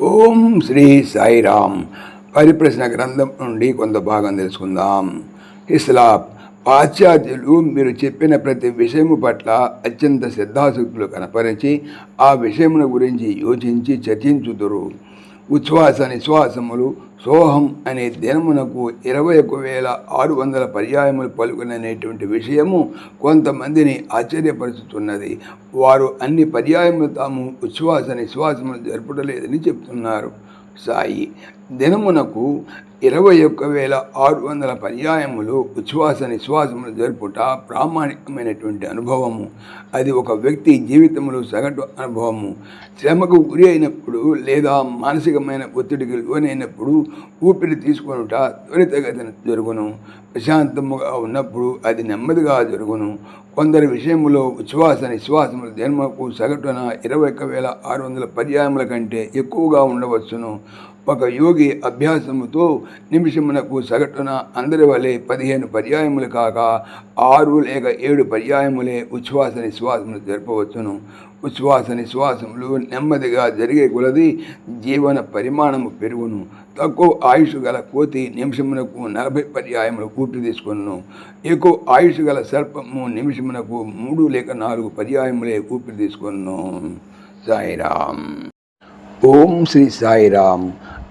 ఓం శ్రీ సాయిరామ్. పరిప్రశ్న గ్రంథం నుండి కొంత భాగం తెలుసుకుందాం. ఇస్లాం పాశ్చాత్యులు మీరు చెప్పిన ప్రతి విషయము పట్ల అత్యంత శ్రద్ధాశక్తులు కనపరిచి ఆ విషయమును గురించి యోచించి చర్చించుదురు. ఉచ్ఛ్వాస నిశ్వాసములు సోహం అనే దినమునకు ఇరవై ఒక వేల ఆరు వందల పర్యాయములు పలుకుననేటువంటి విషయము కొంతమందిని ఆశ్చర్యపరుచుతున్నది వారు అన్ని పర్యాయములు తాము ఉచ్ఛ్వాస నిశ్వాసములు జరుపుటలేదని చెప్తున్నారు. సాయి. దినమునకు ఇరవై ఒక్క వేల ఆరు వందల పర్యాయములు ఉచ్ఛ్వాస నిశ్వాసములు జరుపుట ప్రామాణికమైనటువంటి అనుభవము. అది ఒక వ్యక్తి జీవితంలో సగటు అనుభవము. శ్రమకు గురి అయినప్పుడు లేదా మానసికమైన ఒత్తిడికి లోనైనప్పుడు ఊపిరి తీసుకొనుట త్వరితగతిన జరుగును. ప్రశాంతముగా ఉన్నప్పుడు అది నెమ్మదిగా జరుగును. కొందరి విషయంలో ఉచ్ఛ్వాస నిశ్వాసముల జన్మకు సగటున ఇరవై ఒక్క వేల ఆరు వందల పర్యాయముల కంటే ఎక్కువగా ఉండవచ్చును. ఒక యోగి అభ్యాసముతో నిమిషమునకు సగటున అందరి వలె పదిహేను పర్యాయములు కాక ఆరు లేక ఏడు పర్యాయములే ఉచ్ఛ్వాస నిశ్వాసములు జరపవచ్చును. ఉచ్ఛ్వాస నిశ్వాసములు నెమ్మదిగా జరిగే కొలది జీవన పరిమాణము పెరుగును. తక్కువ ఆయుష్ గల కోతి నిమిషమునకు నలభై పర్యాయములు కూపి తీసుకును ఎక్కువ ఆయుష్ గల సర్పము నిమిషమునకు మూడు లేక నాలుగు పర్యాయములే కూపి తీసుకును సాయిరామ్. ఓం శ్రీ సాయిరామ్.